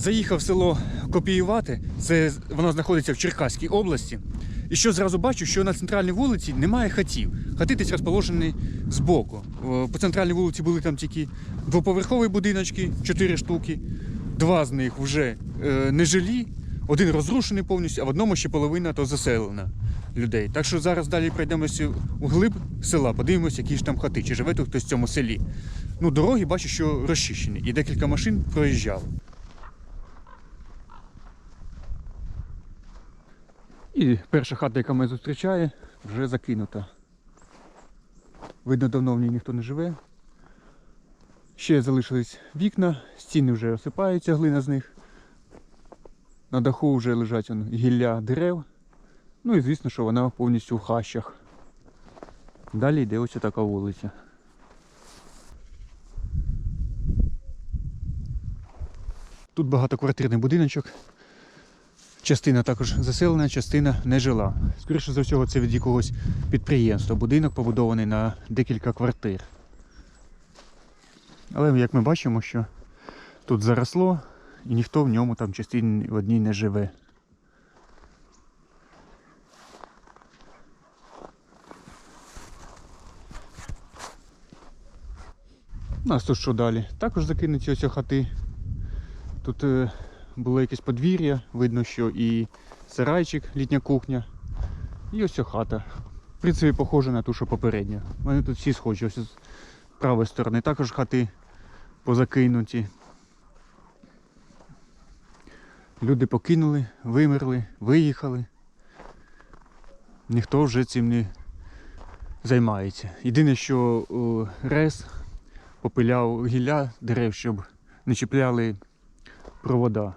Заїхав в село Копіювати, це воно знаходиться в Черкаській області. І що зразу бачу, що на центральній вулиці немає хатів. Хати десь розположені збоку. По центральній вулиці були там тільки двоповерхові будиночки, чотири штуки. Два з них вже е, нежилі, один розрушений повністю, а в одному ще половина то заселена людей. Так що зараз далі пройдемося у глиб села, подивимося, які ж там хати, чи живе тут хтось в цьому селі. Ну, дороги бачу, що розчищені, і декілька машин проїжджало. І перша хата, яка мене зустрічає, вже закинута. Видно, давно в ній ніхто не живе. Ще залишились вікна, стіни вже осипаються, глина з них. На даху вже лежать он, гілля дерев. Ну і звісно, що вона повністю в хащах. Далі йде ось така вулиця. Тут багатоквартирний будиночок. Частина також заселена, частина не жила. Скоріше за всього, це від якогось підприємства. Будинок побудований на декілька квартир. Але як ми бачимо, що тут заросло і ніхто в ньому там частині в одній не живе. У нас тут що далі? Також закинуті ось хати. Тут е, було якесь подвір'я, видно, що і сарайчик, літня кухня, і ось ця хата. В принципі, похожа на ту, що попередня. Вони тут всі схожі. Ось з правої сторони також хати позакинуті. Люди покинули, вимерли, виїхали. Ніхто вже цим не займається. Єдине, що о, РЕС попиляв гілля дерев, щоб не чіпляли провода.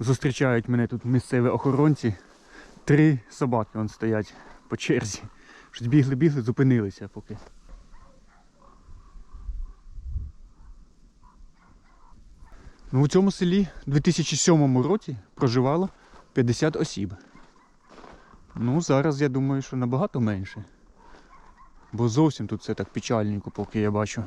Зустрічають мене тут місцеві охоронці. Три собаки вон стоять по черзі. Щось бігли-бігли, зупинилися поки. Ну, у цьому селі у 2007 році проживало 50 осіб. Ну, зараз я думаю, що набагато менше. Бо зовсім тут все так печальненько, поки я бачу.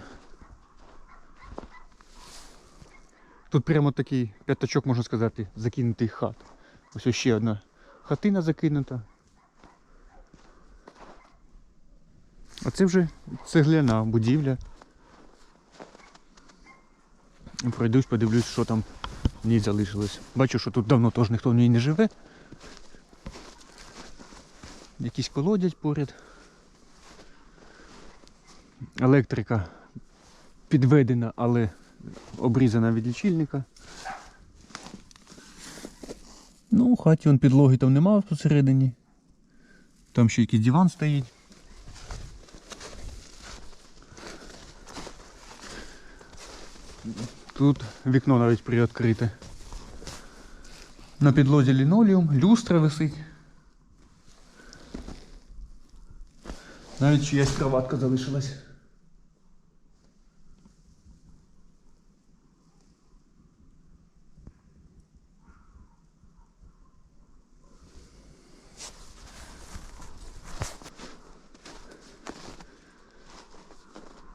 Тут прямо такий п'ятачок, можна сказати, закинутий хат. Ось ще одна хатина закинута. А це вже цегляна будівля. Пройдусь, подивлюсь, що там в залишилось. Бачу, що тут давно теж ніхто в ній не живе. Якісь колодязь поряд. Електрика підведена, але обрізана від лічильника. Ну, у хаті вон підлоги там нема посередині. Там ще якийсь диван стоїть. Тут вікно навіть приоткрите. На підлозі лінолеум, люстра висить. Навіть чиясь кроватка залишилась.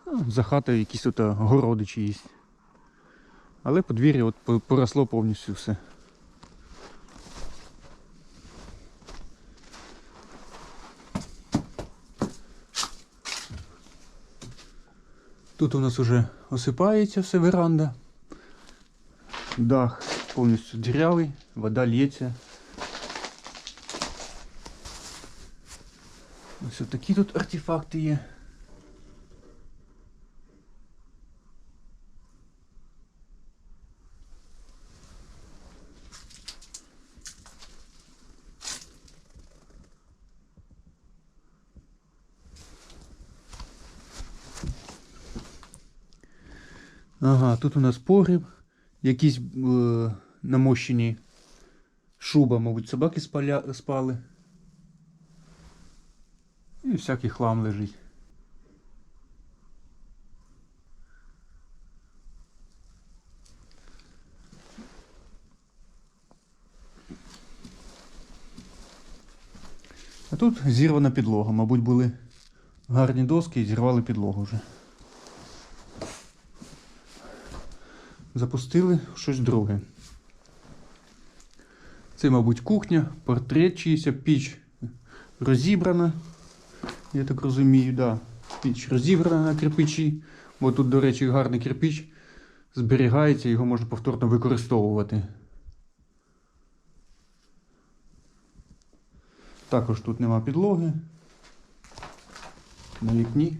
Ну, За хатою якісь тут а, городи чиїсь. Але подвір'я от поросло повністю все. Тут у нас уже осипається все веранда. Дах повністю дірявий, вода лється. Ось такі тут артефакти є. Ага, тут у нас погріб, якісь е, намощені шуба, мабуть, собаки спаля, спали. І всякий хлам лежить. А тут зірвана підлога, мабуть, були Гарні доски і зірвали підлогу вже. Запустили щось друге. Це, мабуть, кухня, портрет чийся, піч розібрана. Я так розумію, да. Піч розібрана на кирпичі. Бо тут, до речі, гарний кирпич зберігається, його можна повторно використовувати. Також тут нема підлоги. На вікні.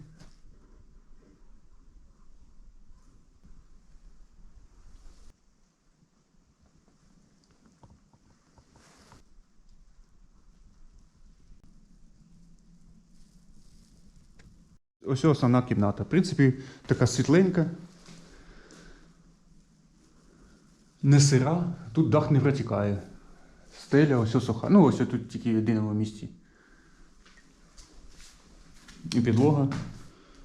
Ось основна кімната. В принципі, така світленька. Не сира, тут дах не протікає. Стеля, ось суха. Ну, ось тут тільки в єдиному місці. І підлога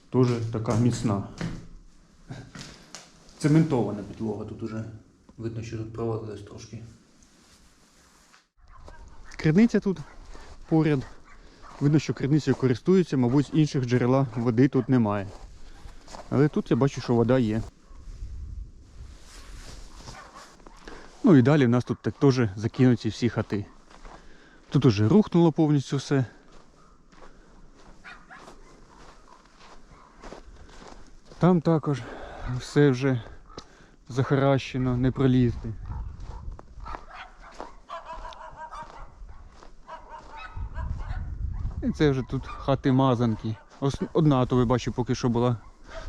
теж така міцна. Цементована підлога тут уже. Видно, що тут провалилось трошки. Криниця тут поряд. Видно, що криницею користуються, мабуть, інших джерела води тут немає. Але тут я бачу, що вода є. Ну і далі в нас тут так теж закинуті всі хати. Тут уже рухнуло повністю все. Там також все вже захаращено, не пролізти. І це вже тут хати мазанки. Одна, то ви бачу, поки що була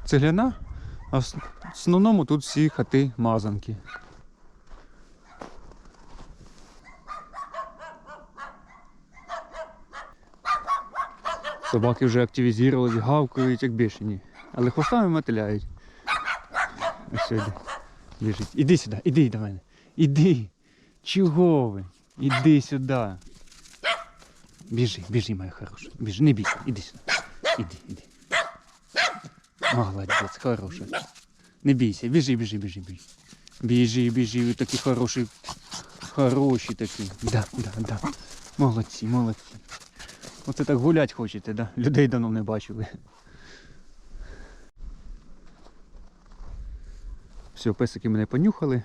цегляна, а в основному тут всі хати мазанки. Собаки вже активізувалися, гавкають, як бішені. Але хвостами мотиляють. Ось. Біжить. Іди сюди, іди до мене. Іди. Чого ви? Іди сюди. Біжи, біжи, моя хороша. Біжи, не бійся, іди сюди. Іди, іди. Молодець, хороша. Не бійся, біжи, біжи, біжи, біжи. Біжи, біжи, такі хороші. Хороші такі. Да, да, да. Молодці, молодці. Оце так гулять хочете, да? Людей давно не бачили. Все, песики мене понюхали,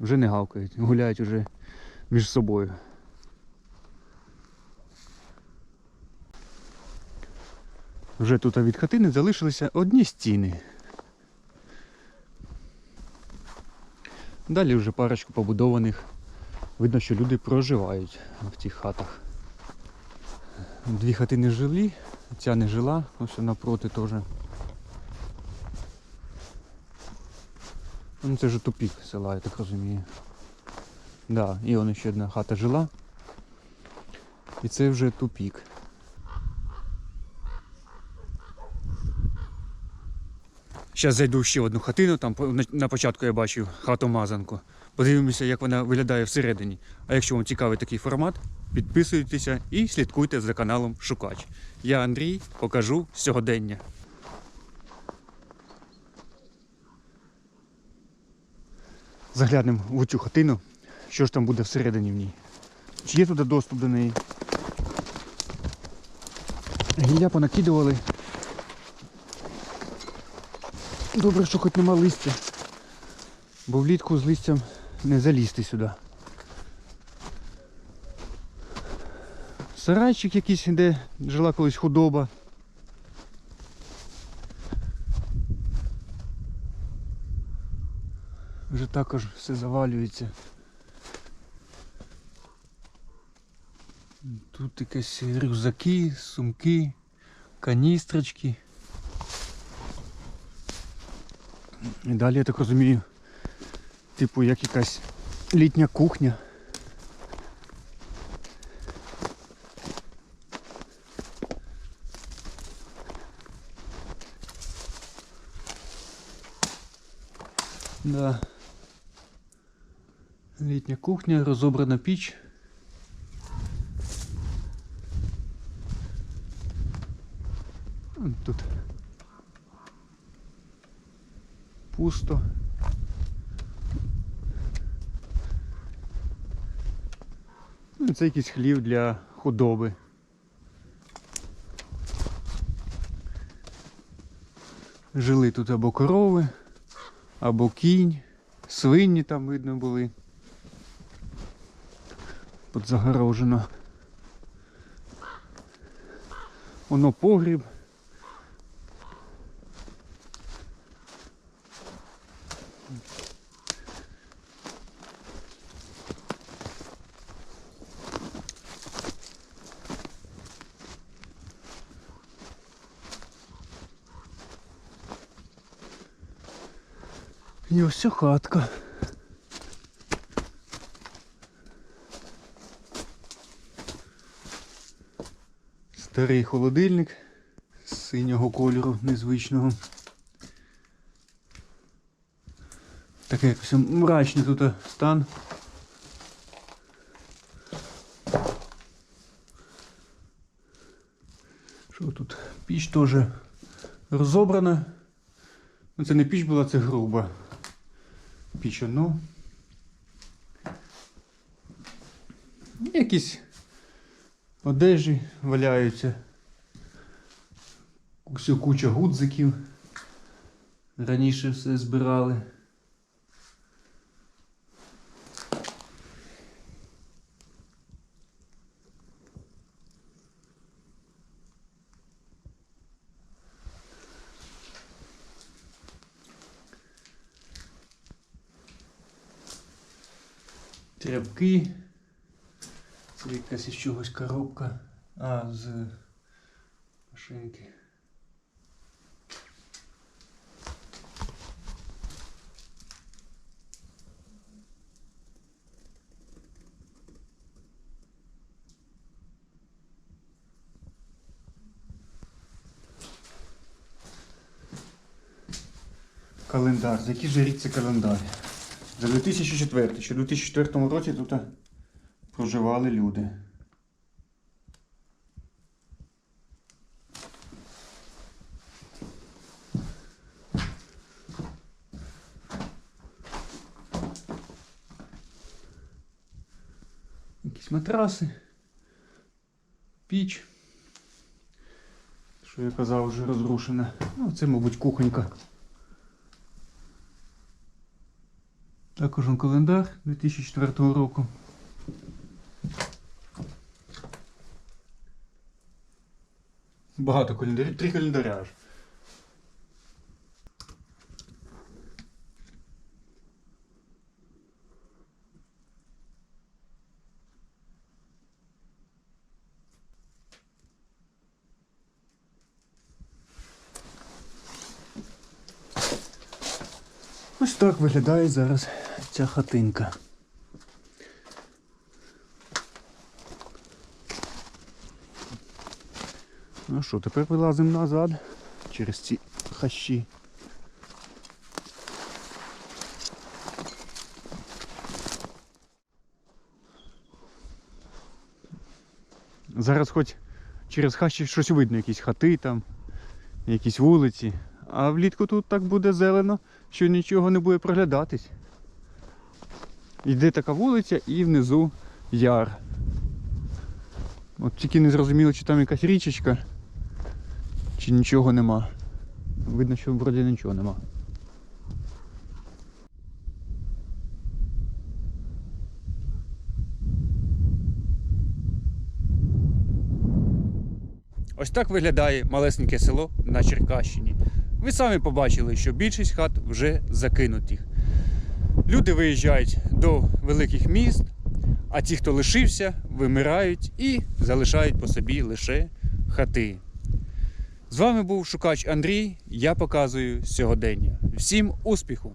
вже не гавкають, гуляють уже між собою. Вже тут від хатини залишилися одні стіни. Далі вже парочку побудованих. Видно, що люди проживають в цих хатах. Дві хатини жилі, ця не жила, ось напроти теж. Ну це вже тупік села, я так розумію. Да, і вон ще одна хата жила. І це вже тупік. Зараз зайду ще в одну хатину, там на- початку я бачив хату мазанку. Подивимося, як вона виглядає всередині. А якщо вам цікавий такий формат, підписуйтеся і слідкуйте за каналом Шукач. Я Андрій, покажу сьогодення. Заглянемо в цю хатину, що ж там буде всередині в ній. Чи є туди доступ до неї? Гілля понакидували. Добре, що хоч нема листя. Бо влітку з листям не залізти сюди. Сарайчик якийсь, де жила колись худоба. Вже також все завалюється. Тут якісь рюкзаки, сумки, каністрочки. І далі, я так розумію, типу як якась літня кухня. Да. Літня кухня, розобрана піч. Вон Тут пусто. Ну, Це якийсь хлів для худоби. Жили тут або корови, або кінь, свині там видно були. Тут загорожено. Воно погріб. І ось хатка. Старий холодильник з синього кольору незвичного. Такий якось мрачний тут стан. Що тут? Піч теж розобрана. Ну це не піч була, це груба. Піч одну. Якісь одежі валяються. Куча гудзиків. Раніше все збирали. Тряпки. Це якась із чогось коробка. А, з машинки. Календар. За який же рік це календар? За 2004. Ще в 2004 році тут проживали люди. Якісь матраси, піч. Що я казав, вже розрушена. Ну, це, мабуть, кухонька. Також он календар 2004 року. Багато календарів, три календаря аж. Ось так виглядає зараз ця хатинка. Ну що, тепер вилазимо назад через ці хащі. Зараз хоч через хащі щось видно, якісь хати там, якісь вулиці. А влітку тут так буде зелено, що нічого не буде проглядатись. Йде така вулиця і внизу яр. От тільки не зрозуміло, чи там якась річечка, чи нічого нема. Видно, що вроді нічого нема. Ось так виглядає малесеньке село на Черкащині. Ви самі побачили, що більшість хат вже закинуті. Люди виїжджають до великих міст, а ті, хто лишився, вимирають і залишають по собі лише хати. З вами був шукач Андрій. Я показую сьогодення. Всім успіху!